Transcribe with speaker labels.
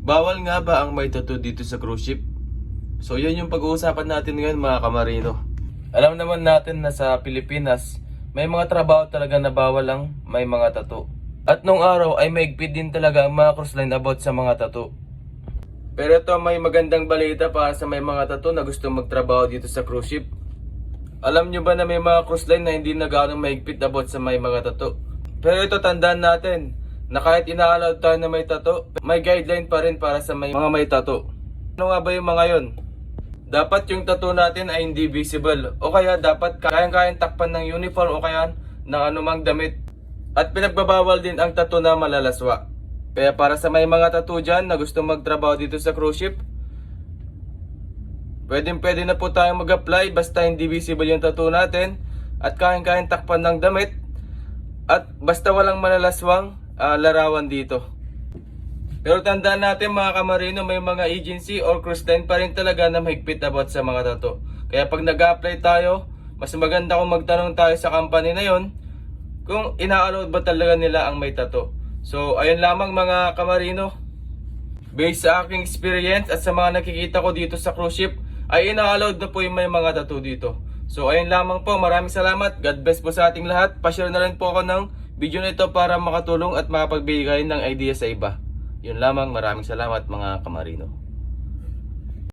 Speaker 1: Bawal nga ba ang may tattoo dito sa cruise ship? So yan yung pag-uusapan natin ngayon mga kamarino. Alam naman natin na sa Pilipinas, may mga trabaho talaga na bawal lang may mga tattoo. At nung araw ay maigpit din talaga ang mga cruise line about sa mga tattoo. Pero ito may magandang balita para sa may mga tattoo na gusto magtrabaho dito sa cruise ship. Alam nyo ba na may mga cruise line na hindi na gano'ng maigpit about sa may mga tattoo? Pero ito tandaan natin na kahit ina-allow tayo na may tattoo, may guideline pa rin para sa may mga may tattoo. Ano nga ba yung mga yon? Dapat yung tattoo natin ay hindi visible o kaya dapat kayang-kayang takpan ng uniform o kaya ng anumang damit. At pinagbabawal din ang tattoo na malalaswa. Kaya para sa may mga tattoo dyan na gusto magtrabaho dito sa cruise ship, pwede pwede na po tayong mag-apply basta hindi visible yung tattoo natin at kayang-kayang takpan ng damit at basta walang malalaswang ah, larawan dito. Pero tandaan natin mga kamarino, may mga agency or cruise line pa rin talaga na mahigpit about sa mga tato. Kaya pag nag-apply tayo, mas maganda kung magtanong tayo sa company na yon kung ina-allow ba talaga nila ang may tato. So, ayun lamang mga kamarino. Based sa aking experience at sa mga nakikita ko dito sa cruise ship, ay ina-allowed na po yung may mga tattoo dito. So ayun lamang po, maraming salamat. God bless po sa ating lahat. Pa-share na rin po ako ng video na ito para makatulong at makapagbigay ng idea sa iba. Yun lamang, maraming salamat mga kamarino.